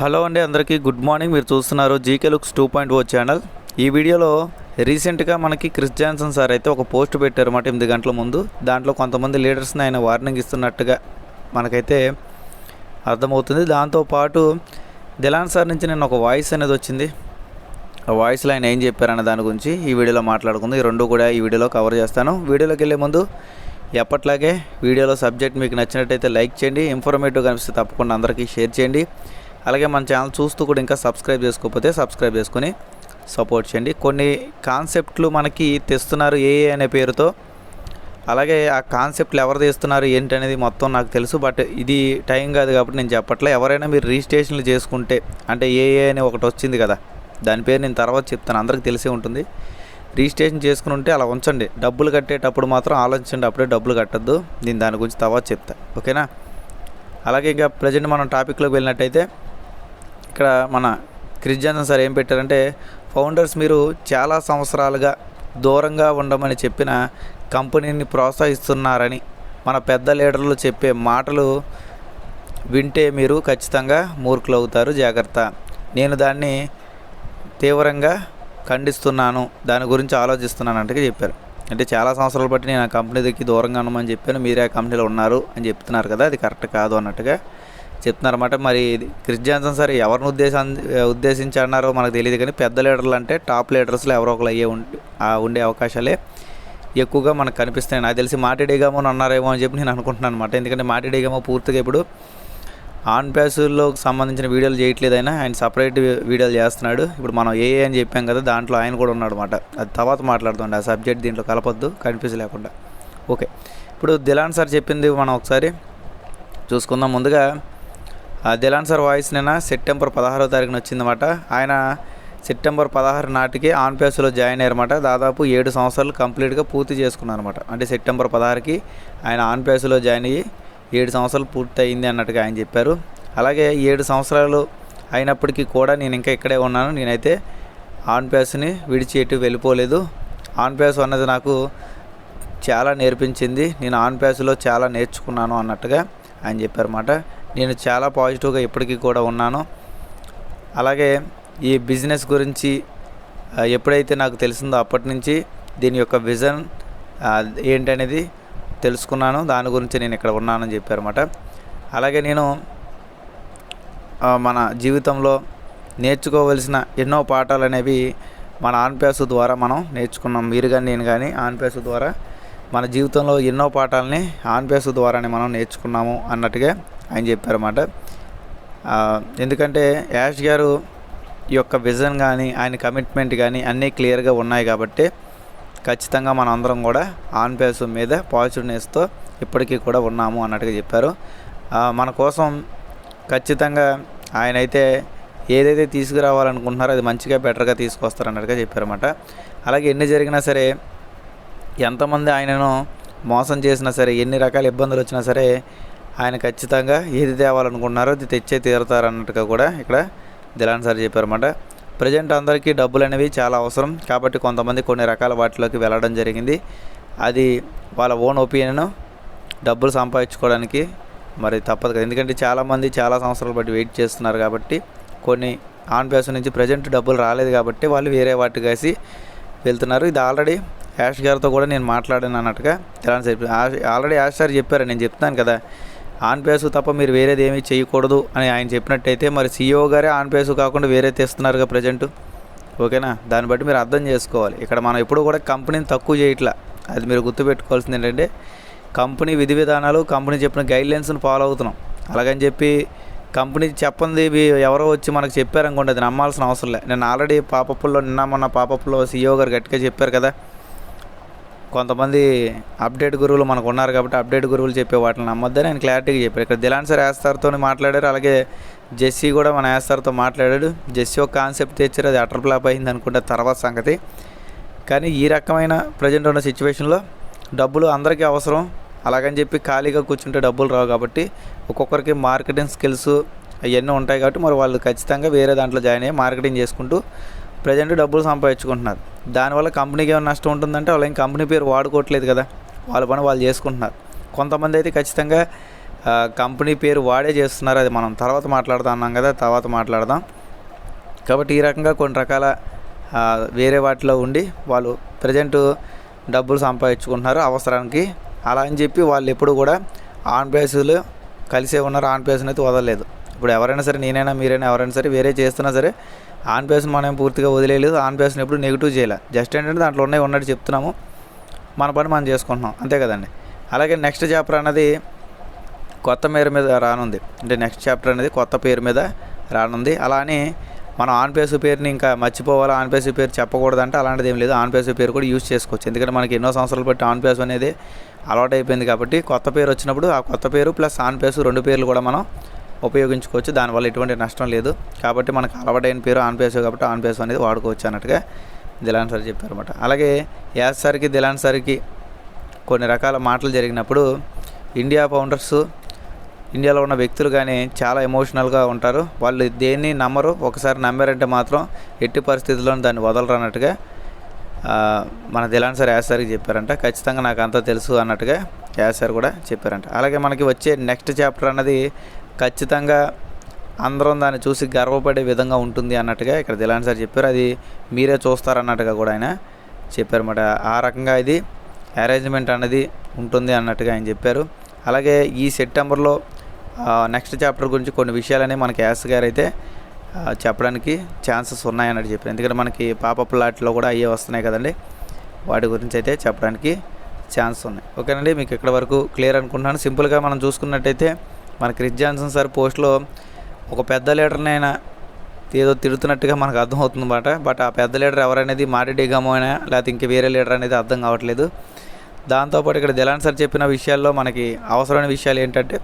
Hello అండి అందరికీ good morning. మీరు చూస్తున్నారు GK looks two point O channel. ఈ వీడియోలో రీసెంట్గా మనకి క్రిస్ జాన్సన్ సార్ అయితే ఒక పోస్ట్ పెట్టారు అన్నమాట ఎనిమిది గంటల ముందు. దాంట్లో కొంతమంది లీడర్స్ని ఆయన వార్నింగ్ ఇస్తున్నట్టుగా మనకైతే అర్థమవుతుంది. దాంతోపాటు దిలాన్ సార్ నుంచి నేను ఒక వాయిస్ అనేది వచ్చింది. ఆ వాయిస్లో ఆయన ఏం చెప్పారన్న దాని గురించి ఈ వీడియోలో మాట్లాడుకుందాం. ఈ రెండు కూడా ఈ వీడియోలో కవర్ చేస్తాను. వీడియోలోకి వెళ్ళే ముందు ఎప్పట్లాగే వీడియోలో సబ్జెక్ట్ మీకు నచ్చినట్టయితే లైక్ చేయండి. ఇన్ఫర్మేటివ్ కనిపిస్తే తప్పకుండా అందరికీ షేర్ చేయండి. అలాగే మన ఛానల్ చూస్తూ కూడా ఇంకా సబ్స్క్రైబ్ చేసుకోకపోతే సబ్స్క్రైబ్ చేసుకొని సపోర్ట్ చేయండి. కొన్ని కాన్సెప్ట్లు మనకి తెస్తున్నారు ఏ అనే పేరుతో. అలాగే ఆ కాన్సెప్ట్లు ఎవరు తీస్తున్నారు ఏంటి అనేది మొత్తం నాకు తెలుసు బట్ ఇది టైం కాదు కాబట్టి నేను చెప్పట్లే. ఎవరైనా మీరు రిజిస్ట్రేషన్లు చేసుకుంటే అంటే ఏఏ అని ఒకటి వచ్చింది కదా దాని పేరు నేను తర్వాత చెప్తాను అందరికి తెలిసే ఉంటుంది. రిజిస్ట్రేషన్ చేసుకుని ఉంటే అలా ఉంచండి. డబ్బులు కట్టేటప్పుడు మాత్రం ఆలోచించండి అప్పుడే డబ్బులు కట్టద్దు. నేను దాని గురించి తర్వాత చెప్తా. ఓకేనా? అలాగే ఇంకా ప్రజెంట్ మనం టాపిక్లోకి వెళ్ళినట్టయితే ఇక్కడ మన క్రిస్ సార్ ఏం పెట్టారంటే ఫౌండర్స్ మీరు చాలా సంవత్సరాలుగా దూరంగా ఉండమని చెప్పిన కంపెనీని ప్రోత్సహిస్తున్నారని మన పెద్ద లీడర్లు చెప్పే మాటలు వింటే మీరు ఖచ్చితంగా మూర్ఖులు అవుతారు జాగ్రత్త. నేను దాన్ని తీవ్రంగా ఖండిస్తున్నాను. దాని గురించి ఆలోచిస్తున్నాను అంటే చెప్పారు. అంటే చాలా సంవత్సరాలు బట్టి నేను ఆ కంపెనీ దగ్గరికి దూరంగా ఉండమని చెప్పాను. మీరే ఆ కంపెనీలో ఉన్నారు అని చెప్తున్నారు కదా అది కరెక్ట్ కాదు అన్నట్టుగా. చెప్తున్నారన్నమాట. మరి ఇది క్రిస్ జాన్సన్ సార్ ఎవరిని ఉద్దేశం ఉద్దేశించి అన్నారో మనకు తెలియదు కానీ పెద్ద లీడర్లు అంటే టాప్ లీడర్స్లో ఎవరో ఒకరు అయ్యే ఉంటే ఉండే అవకాశాలే ఎక్కువగా మనకు కనిపిస్తాయి నాకు తెలిసి మాటిడేగామో అని అన్నారేమో అని చెప్పి నేను అనుకుంటున్నాను అనమాట ఎందుకంటే మాటిడేగామో పూర్తిగా ఇప్పుడు ఆన్ ప్యాసుల్లో సంబంధించిన వీడియోలు చేయట్లేదు ఆయన. ఆయన సపరేట్ వీడియోలు చేస్తున్నాడు. ఇప్పుడు మనం ఏ అని చెప్పాం కదా దాంట్లో ఆయన కూడా ఉన్నాడు అనమాట అది తర్వాత మాట్లాడుతుండే ఆ సబ్జెక్ట్ దీంట్లో కలపొద్దు కన్ఫ్యూజ్ లేకుండా ఓకే. ఇప్పుడు దిలాన్ సార్ చెప్పింది మనం ఒకసారి చూసుకుందాం ముందుగా. ఆ దిలాన్ సార్ వాయిస్ నిన్న సెప్టెంబర్ పదహారో తారీఖున వచ్చిందన్నమాట. ఆయన సెప్టెంబర్ పదహారు నాటికి ఆన్పేస్లో జాయిన్ అయ్యారన్నమాట. దాదాపు ఏడు సంవత్సరాలు కంప్లీట్గా పూర్తి చేసుకున్నారు అనమాట అంటే సెప్టెంబర్ పదహారుకి ఆయన ఆన్పేస్లో జాయిన్ అయ్యి ఏడు సంవత్సరాలు పూర్తి అయింది అన్నట్టుగా ఆయన చెప్పారు. అలాగే ఏడు సంవత్సరాలు అయినప్పటికీ కూడా నేను ఇంకా ఇక్కడే ఉన్నాను. నేనైతే ఆన్పేస్ని విడిచి ఎటు వెళ్ళిపోలేదు. ఆన్పేస్ అన్నది నాకు చాలా నేర్పించింది. నేను ఆన్పేస్లో చాలా నేర్చుకున్నాను అన్నట్టుగా ఆయన చెప్పారన్నమాట. నేను చాలా పాజిటివ్గా ఇప్పటికీ కూడా ఉన్నాను. అలాగే ఈ బిజినెస్ గురించి ఎప్పుడైతే నాకు తెలిసిందో అప్పటి నుంచి దీని యొక్క విజన్ ఏంటనేది తెలుసుకున్నాను. దాని గురించి నేను ఇక్కడ ఉన్నానని చెప్పారన్నమాట. అలాగే నేను మన జీవితంలో నేర్చుకోవలసిన ఎన్నో పాఠాలు అనేవి మన ఆన్పేసు ద్వారా మనం నేర్చుకున్నాం. మీరు కానీ నేను కానీ ఆన్పేసు ద్వారా మన జీవితంలో ఎన్నో పాఠాలని ఆన్పేసు ద్వారానే మనం నేర్చుకున్నాము అన్నట్టుగా ఆయన చెప్పారన్నమాట. ఎందుకంటే యాష్ గారు ఈ యొక్క విజన్ కానీ ఆయన కమిట్మెంట్ కానీ అన్నీ క్లియర్గా ఉన్నాయి కాబట్టి ఖచ్చితంగా మన అందరం కూడా ఆన్ పేస్ మీద పాజిటివ్నెస్తో ఇప్పటికీ కూడా ఉన్నాము అన్నట్టుగా చెప్పారు. మన కోసం ఖచ్చితంగా ఆయన అయితే ఏదైతే తీసుకురావాలనుకుంటున్నారో అది మంచిగా బెటర్గా తీసుకొస్తారు అన్నట్టుగా చెప్పారన్నమాట. అలాగే ఎన్ని జరిగినా సరే ఎంతమంది ఆయనను మోసం చేసినా సరే ఎన్ని రకాల ఇబ్బందులు వచ్చినా సరే ఆయన ఖచ్చితంగా ఏది తేవాలనుకుంటున్నారో అది తెచ్చే తీరుతారు అన్నట్టుగా కూడా ఇక్కడ దిలాన్ సార్ చెప్పారన్నమాట. ప్రజెంట్ అందరికీ డబ్బులు అనేవి చాలా అవసరం. కాబట్టి కొంతమంది కొన్ని రకాల వాటిలోకి వెళ్ళడం జరిగింది. అది వాళ్ళ ఓన్ ఒపీనియన్ డబ్బులు సంపాదించుకోవడానికి మరి తప్పదు కదా. ఎందుకంటే చాలామంది చాలా సంవత్సరాలు బట్టి వెయిట్ చేస్తున్నారు కాబట్టి కొన్ని ఆన్ పేస్ నుంచి ప్రజెంట్ డబ్బులు రాలేదు కాబట్టి వాళ్ళు వేరే వాటి కాసి వెళ్తున్నారు. ఇది ఆల్రెడీ యాష్ గారితో కూడా నేను మాట్లాడాను అన్నట్టుగా తెలంగాణ ఆల్రెడీ యాష్ సార్ చెప్పారు. నేను చెప్తాను కదా. ఆన్ పేసు తప్ప మీరు వేరేది ఏమీ చేయకూడదు అని ఆయన చెప్పినట్టయితే మరి సీఈఓ గారే ఆన్ పేసు కాకుండా వేరే తెస్తున్నారుగా ప్రజెంట్. ఓకేనా? దాన్ని బట్టి మీరు అర్థం చేసుకోవాలి. ఇక్కడ మనం ఎప్పుడు కూడా కంపెనీని తక్కువ చేయట్లా. అది మీరు గుర్తుపెట్టుకోవాల్సింది ఏంటంటే కంపెనీ విధి విధానాలు కంపెనీ చెప్పిన గైడ్లైన్స్ని ఫాలో అవుతున్నాం. అలాగని చెప్పి కంపెనీ చెప్పంది ఎవరో వచ్చి మనకు చెప్పారనుకోండి అది నమ్మాల్సిన అవసరం లేదు నేను ఆల్రెడీ పాపప్పుల్లో నిన్న మొన్న పాపప్పులో సీఈఓ గారు గట్టిగా చెప్పారు కదా. కొంతమంది అప్డేట్ గురువులు మనకు ఉన్నారు కాబట్టి అప్డేట్ గురువులు చెప్పే వాటిని నమ్మొద్దని ఆయన క్లారిటీగా చెప్పారు. ఇక్కడ దిలాన్ సార్ యాస్తార్తో మాట్లాడారు అలాగే జెస్సీ కూడా మన యాస్తార్తో మాట్లాడాడు. జెస్సీ ఒక కాన్సెప్ట్ తెచ్చారు అది అటర్ ఫ్లాప్ అయింది అనుకుంటే తర్వాత సంగతి. కానీ ఈ రకమైన ప్రజెంట్ ఉన్న సిచ్యువేషన్లో డబ్బులు అందరికీ అవసరం. అలాగని చెప్పి ఖాళీగా కూర్చుంటే డబ్బులు రావు కాబట్టి ఒక్కొక్కరికి మార్కెటింగ్ స్కిల్స్ అవన్నీ ఉంటాయి కాబట్టి మరి వాళ్ళు ఖచ్చితంగా వేరే దాంట్లో జాయిన్ అయ్యి మార్కెటింగ్ చేసుకుంటూ ప్రజెంట్ డబ్బులు సంపాదించుకుంటున్నారు. దానివల్ల కంపెనీకి ఏమైనా నష్టం ఉంటుందంటే వాళ్ళు ఏం కంపెనీ పేరు వాడుకోవట్లేదు కదా. వాళ్ళ పని వాళ్ళు చేసుకుంటున్నారు. కొంతమంది అయితే ఖచ్చితంగా కంపెనీ పేరు వాడే చేస్తున్నారు. అది మనం తర్వాత మాట్లాడదాం అన్నాం కదా తర్వాత మాట్లాడదాం. కాబట్టి ఈ రకంగా కొన్ని రకాల వేరే వాటిలో ఉండి వాళ్ళు ప్రజెంట్ డబ్బులు సంపాదించుకుంటున్నారు అవసరానికి. అలా అని చెప్పి వాళ్ళు ఎప్పుడు కూడా ఆన్ బేసులు కలిసే ఉన్నారు. ఆన్ బేస్ని అయితే వదలలేదు. ఇప్పుడు ఎవరైనా సరే నేనైనా మీరైనా ఎవరైనా సరే వేరే చేస్తున్నా సరే ఆన్ బేస్ని మనం పూర్తిగా వదిలేదు ఆన్ బేస్ని ఎప్పుడు నెగిటివ్ చేయలే. జస్ట్ ఏంటంటే దాంట్లో ఉన్నాయి ఉన్నట్టు చెప్తున్నాము. మన పని మనం చేసుకుంటున్నాం. అంతే కదండి. అలాగే నెక్స్ట్ చాప్టర్ అనేది కొత్త పేరు మీద రానుంది. అంటే నెక్స్ట్ చాప్టర్ అనేది కొత్త పేరు మీద రానుంది. అలా అని మనం ఆన్ పేసు పేరుని ఇంకా మర్చిపోవాలి? ఆన్ పేసు పేరు చెప్పకూడదంటే అలాంటిది ఏం లేదు. ఆన్ పేసు పేరు కూడా యూజ్ చేసుకోవచ్చు. ఎందుకంటే మనకి ఎన్నో సంవత్సరాలు బట్టి ఆన్ పేసు అనేది అలవాటు అయిపోయింది కాబట్టి కొత్త పేరు వచ్చినప్పుడు ఆ కొత్త పేరు ప్లస్ ఆన్ పేసు రెండు పేర్లు కూడా మనం ఉపయోగించుకోవచ్చు. దానివల్ల ఎటువంటి నష్టం లేదు. కాబట్టి మనకు అలవాటైన పేరు ఆన్పేసో కాబట్టి ఆన్పేసో అనేది వాడుకోవచ్చు అన్నట్టుగా దిలాన్ సార్ చెప్పారు అనమాట అలాగే యాజ్ సార్కి దిలాన్ సార్కి కొన్ని రకాల మాటలు జరిగినప్పుడు ఇండియా ఫౌండర్స్ ఇండియాలో ఉన్న వ్యక్తులు కానీ చాలా ఎమోషనల్గా ఉంటారు. వాళ్ళు దేన్ని నమ్మరు ఒకసారి నమ్మారంటే మాత్రం ఎట్టి పరిస్థితుల్లో దాన్ని వదలరు అన్నట్టుగా మన దిలాన్ సార్ యాజ్ సార్కి చెప్పారంట. ఖచ్చితంగా నాకు అంతా తెలుసు అన్నట్టుగా యాస్ సార్ కూడా చెప్పారంట. అలాగే మనకి వచ్చే నెక్స్ట్ చాప్టర్ అన్నది ఖచ్చితంగా అందరం దాన్ని చూసి గర్వపడే విధంగా ఉంటుంది అన్నట్టుగా ఇక్కడ దిలాన్ సార్ చెప్పారు. అది మీరే చూస్తారు అన్నట్టుగా కూడా ఆయన చెప్పారన్నమాట ఆ రకంగా ఇది అరేంజ్మెంట్ అనేది ఉంటుంది అన్నట్టుగా ఆయన చెప్పారు. అలాగే ఈ సెప్టెంబర్లో నెక్స్ట్ చాప్టర్ గురించి కొన్ని విషయాలని మనకి యాస్ గారు అయితే చెప్పడానికి ఛాన్సెస్ ఉన్నాయన్నట్టు చెప్పారు. ఎందుకంటే మనకి పాప ప్లాట్లో కూడా అయ్యే వస్తున్నాయి కదండి. వాటి గురించి అయితే చెప్పడానికి ఛాన్స్ ఉన్నాయి. ఓకేనండి మీకు ఇక్కడ వరకు క్లియర్ అనుకుంటున్నాను. సింపుల్గా మనం చూసుకున్నట్టయితే మన క్రిస్ జాన్సన్ సార్ పోస్ట్లో ఒక పెద్ద లీడర్నైనా ఏదో తిడుతున్నట్టుగా మనకు అర్థమవుతుంది అన్నమాట బట్ ఆ పెద్ద లీడర్ ఎవరనేది మారెడ్డి అయినా లేకపోతే ఇంక వేరే లీడర్ అనేది అర్థం కావట్లేదు. దాంతోపాటు ఇక్కడ దిలాన్ సార్ చెప్పిన విషయాల్లో మనకి అవసరమైన విషయాలు ఏంటంటే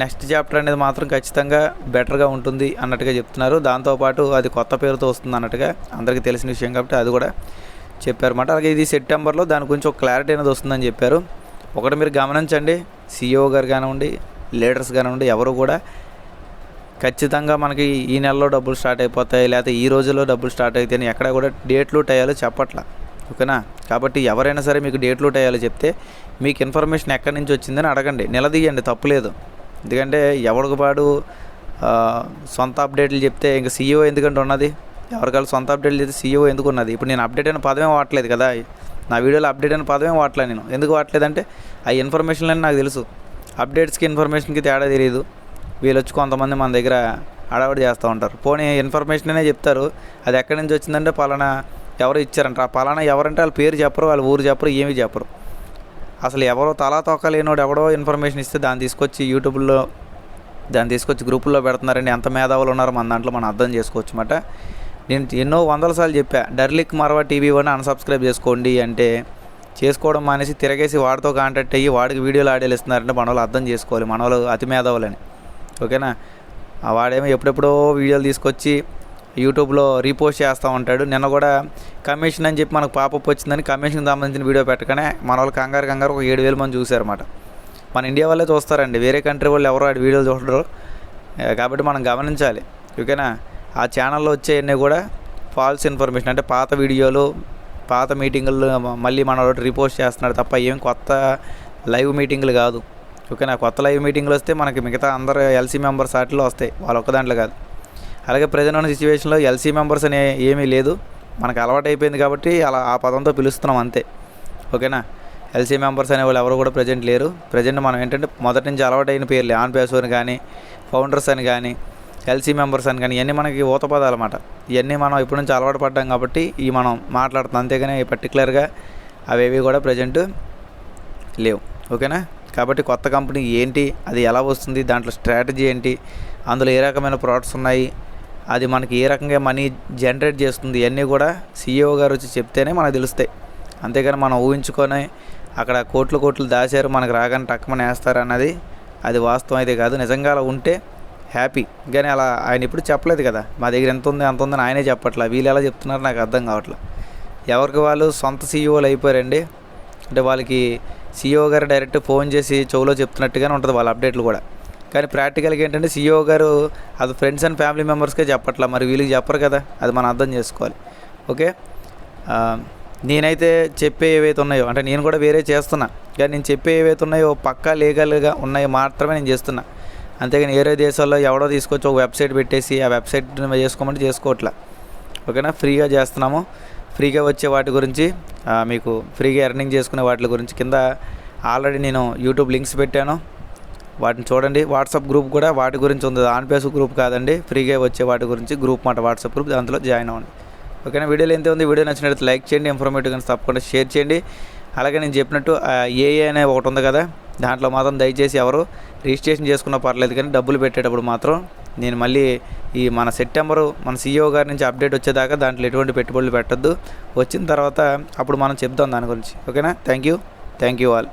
నెక్స్ట్ చాప్టర్ అనేది మాత్రం ఖచ్చితంగా బెటర్గా ఉంటుంది అన్నట్టుగా చెప్తున్నారు. దాంతోపాటు అది కొత్త పేరుతో వస్తుంది అన్నట్టుగా అందరికీ తెలిసిన విషయం కాబట్టి అది కూడా చెప్పారన్నమాట అలాగే ఇది సెప్టెంబర్లో దాని గురించి ఒక క్లారిటీ అనేది వస్తుందని చెప్పారు. ఒకటి మీరు గమనించండి సిఇఓ గారు కానివ్వండి లీడర్స్ కానివ్వండి ఎవరు కూడా ఖచ్చితంగా మనకి ఈ నెలలో డబ్బులు స్టార్ట్ అయిపోతాయి లేకపోతే ఈ రోజుల్లో డబ్బులు స్టార్ట్ అవుతాయని ఎక్కడ కూడా డేట్లు టయాలు చెప్పట్లా. ఓకేనా? కాబట్టి ఎవరైనా సరే మీకు డేట్లు టయాలు చెప్తే మీకు ఇన్ఫర్మేషన్ ఎక్కడి నుంచి వచ్చిందని అడగండి. నిలదీయండి తప్పులేదు. ఎందుకంటే ఎవరికి పాడు సొంత అప్డేట్లు చెప్తే ఇంకా సీఈఓ ఎందుకంటే ఉన్నది? ఎవరికాళ్ళు సొంత అప్డేట్లు చెప్తే సీఈఓ ఎందుకు ఉన్నది? ఇప్పుడు నేను అప్డేట్ అయిన పదమే వాడలేదు కదా. నా వీడియోలో అప్డేట్ అయిన పదమే వాడలేదు నేను. ఎందుకు వాడలేదంటే ఆ ఇన్ఫర్మేషన్లని నాకు తెలుసు. అప్డేట్స్కి ఇన్ఫర్మేషన్కి తేడా తెలియదు వీళ్ళు వచ్చి కొంతమంది మన దగ్గర అడవాడు చేస్తూ ఉంటారు. పోనీ ఇన్ఫర్మేషన్ అనే చెప్తారు. అది ఎక్కడి నుంచి వచ్చిందంటే పలానా ఎవరు ఇచ్చారంట. ఆ పలానా ఎవరంటే వాళ్ళ పేరు చెప్పరు వాళ్ళ ఊరు చెప్పరు ఏమీ చెప్పరు. అసలు ఎవరో తలా తోక లేనోడు ఎవడో ఇన్ఫర్మేషన్ ఇస్తే దాన్ని తీసుకొచ్చి యూట్యూబ్లో దాన్ని తీసుకొచ్చి గ్రూపుల్లో పెడుతున్నారండి. ఎంత మేధావులు ఉన్నారో మన దాంట్లో మనం అర్థం చేసుకోవచ్చు అన్నమాట. నేను ఎన్నో వందల సార్లు చెప్పా డర్లిక్ మరవా టీవీ వన్ అన్సబ్స్క్రైబ్ చేసుకోండి అంటే చేసుకోవడం మానేసి తిరగేసి వాడితో కాంటాక్ట్ అయ్యి వాడికి వీడియోలు ఆడియోలు ఇస్తున్నారంటే మన వాళ్ళు అర్థం చేసుకోవాలి. మన వాళ్ళు అతి మేధావులని. ఓకేనా? వాడేమో ఎప్పుడెప్పుడో వీడియోలు తీసుకొచ్చి యూట్యూబ్లో రీపోస్ట్ చేస్తూ ఉంటాడు. నిన్న కూడా కమిషన్ అని చెప్పి మనకు పాపప్ వచ్చిందని కమిషన్కి సంబంధించిన వీడియో పెట్టగానే మన వాళ్ళు కంగారు కంగారు ఒక ఏడు వేల మంది చూశారన్నమాట. మన ఇండియా వాళ్ళే చూస్తారండి. వేరే కంట్రీ వాళ్ళు ఎవరో ఆడి వీడియోలు చూడరు. కాబట్టి మనం గమనించాలి. ఓకేనా? ఆ ఛానల్లో వచ్చేవన్నీ కూడా ఫాల్స్ ఇన్ఫర్మేషన్ అంటే పాత వీడియోలు పాత మీటింగులు మళ్ళీ మన రిపోర్ట్ రీపోస్ట్ చేస్తున్నాడు తప్ప ఏం కొత్త లైవ్ మీటింగులు కాదు. ఓకేనా? కొత్త లైవ్ మీటింగ్లు వస్తే మనకి మిగతా అందరు ఎల్సీ మెంబర్స్ వాటిలో వస్తాయి. వాళ్ళు ఒక్క దాంట్లో కాదు. అలాగే ప్రజెంట్ ఉన్న సిచ్యువేషన్లో ఎల్సీ మెంబర్స్ అనే ఏమీ లేదు. మనకు అలవాటు అయిపోయింది కాబట్టి అలా ఆ పదంతో పిలుస్తున్నాం అంతే. ఓకేనా? ఎల్సీ మెంబర్స్ అనే వాళ్ళు ఎవరు కూడా ప్రజెంట్ లేరు. ప్రజెంట్ మనం ఏంటంటే మొదటి నుంచి అలవాటైన పేర్లు. ఆన్ పేసో అని కానీ ఫౌండర్స్ అని కానీ ఎల్సీ మెంబర్స్ అని కానీ ఇవన్నీ మనకి ఊతపదాలు అన్నమాట ఇవన్నీ మనం ఇప్పటి నుంచి అలవాటు పడ్డాం కాబట్టి ఈ మనం మాట్లాడుతున్నాం. అంతేగాని పర్టికులర్గా అవేవి కూడా ప్రజెంట్ లేవు. ఓకేనా? కాబట్టి కొత్త కంపెనీ ఏంటి అది ఎలా వస్తుంది దాంట్లో స్ట్రాటజీ ఏంటి అందులో ఏ రకమైన ప్రోడక్ట్స్ ఉన్నాయి అది మనకి ఏ రకంగా మనీ జనరేట్ చేస్తుంది ఇవన్నీ కూడా సీఈఓ గారు వచ్చి చెప్తేనే మనకు తెలుస్తాయి. అంతేగాని మనం ఊహించుకొని అక్కడ కోట్లు కోట్లు దాచారు మనకు రాగానే టక్కమని వేస్తారు అన్నది అది వాస్తవం అయితే కాదు. నిజంగా అలా ఉంటే హ్యాపీ. కానీ అలా ఆయన ఇప్పుడు చెప్పలేదు కదా మా దగ్గర ఎంత ఉంది అంత ఉందని ఆయనే చెప్పట్లా. వీళ్ళు ఎలా చెప్తున్నారు నాకు అర్థం కావట్లేదు ఎవరికి వాళ్ళు సొంత సీఈఓలు అయిపోయారండి. అంటే వాళ్ళకి సీఈఓ గారు డైరెక్ట్ ఫోన్ చేసి చెవులో చెప్తున్నట్టుగానే ఉంటుంది వాళ్ళ అప్డేట్లు కూడా. కానీ ప్రాక్టికల్గా ఏంటంటే సీఈఓ గారు అది ఫ్రెండ్స్ అండ్ ఫ్యామిలీ మెంబర్స్కే చెప్పట్లా. మరి వీళ్ళకి చెప్పరు కదా అది మనం అర్థం చేసుకోవాలి. ఓకే? నేనైతే చెప్పే ఏవైతే ఉన్నాయో అంటే నేను కూడా వేరే చేస్తున్నా. కానీ నేను చెప్పే ఏవైతే ఉన్నాయో పక్కా లీగల్గా ఉన్నాయో మాత్రమే నేను చేస్తున్నా. అంతేగాని వేరే దేశాల్లో ఎవడో తీసుకొచ్చి ఒక వెబ్సైట్ పెట్టేసి ఆ వెబ్సైట్ చేసుకోమంటే చేసుకోవట్లే. ఓకేనా? ఫ్రీగా చేస్తున్నాము. ఫ్రీగా వచ్చే వాటి గురించి మీకు ఫ్రీగా ఎర్నింగ్ చేసుకునే వాటి గురించి కింద ఆల్రెడీ నేను యూట్యూబ్ లింక్స్ పెట్టాను. వాటిని చూడండి. వాట్సాప్ గ్రూప్ కూడా వాటి గురించి ఉంది. ఆన్ పేస్ గ్రూప్ కాదండి. ఫ్రీగా వచ్చే వాటి గురించి గ్రూప్ మాట వాట్సాప్ గ్రూప్ దాంట్లో జాయిన్ అవ్వండి. ఓకేనా? వీడియోలో ఎంత ఉంది? వీడియో నచ్చినట్లయితే లైక్ చేయండి. ఇన్ఫర్మేటివ్ కానీ తప్పకుండా షేర్ చేయండి. అలాగే నేను చెప్పినట్టు ఏఏ అనే ఒకటి ఉంది కదా? దాంట్లో మాత్రం దయచేసి ఎవరు రిజిస్ట్రేషన్ చేసుకున్న పర్లేదు కానీ డబ్బులు పెట్టేటప్పుడు మాత్రం నేను మళ్ళీ ఈ మన సెప్టెంబరు మన సీఈఓ గారి నుంచి అప్డేట్ వచ్చేదాకా దాంట్లో ఎటువంటి పెట్టుబడులు పెట్టద్దు. వచ్చిన తర్వాత అప్పుడు మనం చెప్దాం దాని గురించి. ఓకేనా? Thank you. Thank you all.